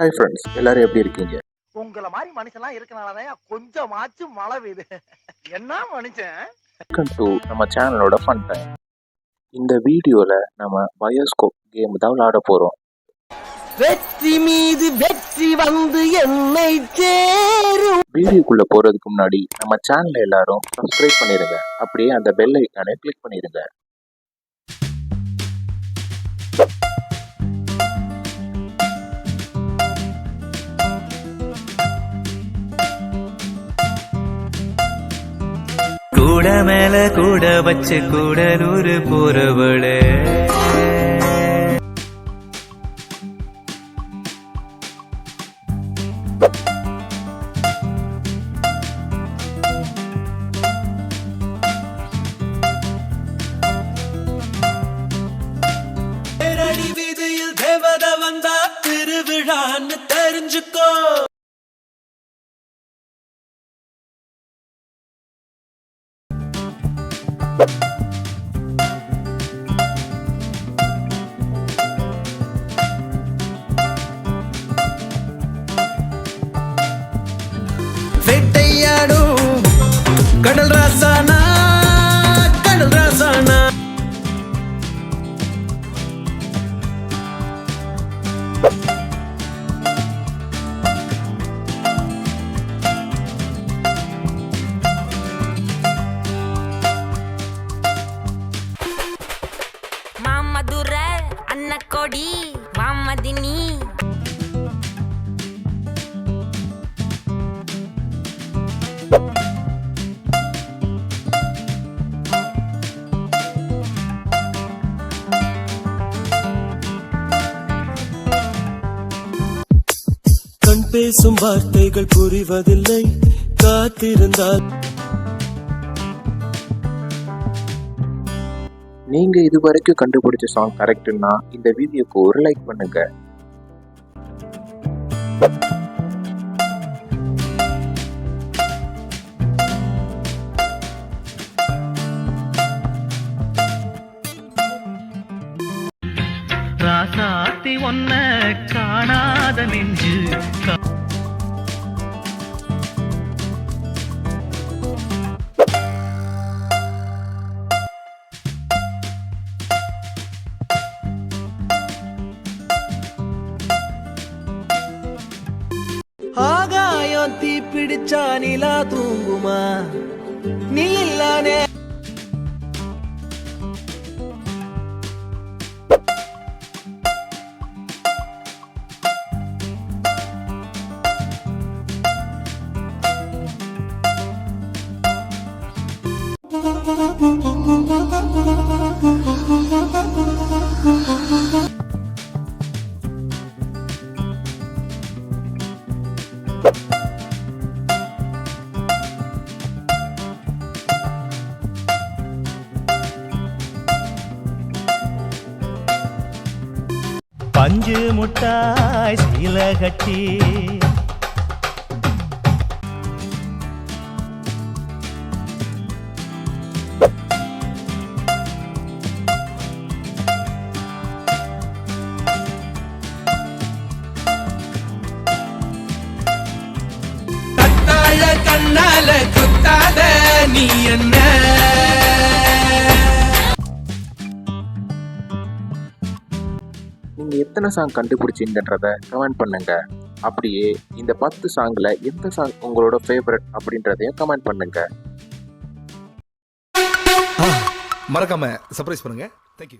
Hi friends எல்லாரும் எப்படி இருக்கீங்க? உங்கள மாதிரி மனுஷன்லாம் இருக்கனாலதான் கொஞ்சமாச்சும் மழை பெய்யுது. என்ன மனுஷன்? வெல்கம் டு நம்ம சேனலோட ஃபன் டைம் இந்த வீடியோவில் நம்ம பயோஸ்கோப் கேம் தான் விளையாட போகிறோம் வெற்றி மீது வெற்றி வந்து என்னை சேரும். வீடியோக்குள்ளே போகிறதுக்கு முன்னாடி நம்ம சேனலை எல்லாரும் சப்ஸ்கிரைப் பண்ணிடுங்க அப்படியே அந்த பெல் ஐக்கானை கிளிக் பண்ணிடுங்க கூட மேல கூட வச்சு கூடலூர் போறவளே. வீதியில் தேவத வந்தா திருவிழான்னு தெரிஞ்சுக்கோ. కడల్ రాసానా? ஓடி மாமதினி கண் பேசும் வார்த்தைகள் புரிவதில்லை. காத்திருந்தால் நீங்கள் இது வரைக்கும் கண்டுபிடிச்ச சாங் கரெக்டுன்னா இந்த வீடியோக்கு ஒரு லைக் பண்ணுங்க. ராசாத்தி ஒன்ன காணாத நெஞ்சு. ஆகாயம் தீ பிடிச்சா நிலா தூங்குமா? நீ இல்லானே பஞ்சு முட்டாய் சீல கட்டி. கண்ணால குத்தாத நீ என்ன? நீங்கள் எத்தனை சாங் கண்டுபிடிச்சிங்கன்றத கமெண்ட் பண்ணுங்க. அப்படியே இந்த பத்து சாங்கில் எந்த சாங் உங்களோட ஃபேவரட் அப்படின்றதையும் கமெண்ட் பண்ணுங்க. மறக்காம சர்ப்ரைஸ் பண்ணுங்க. தேங்க்யூ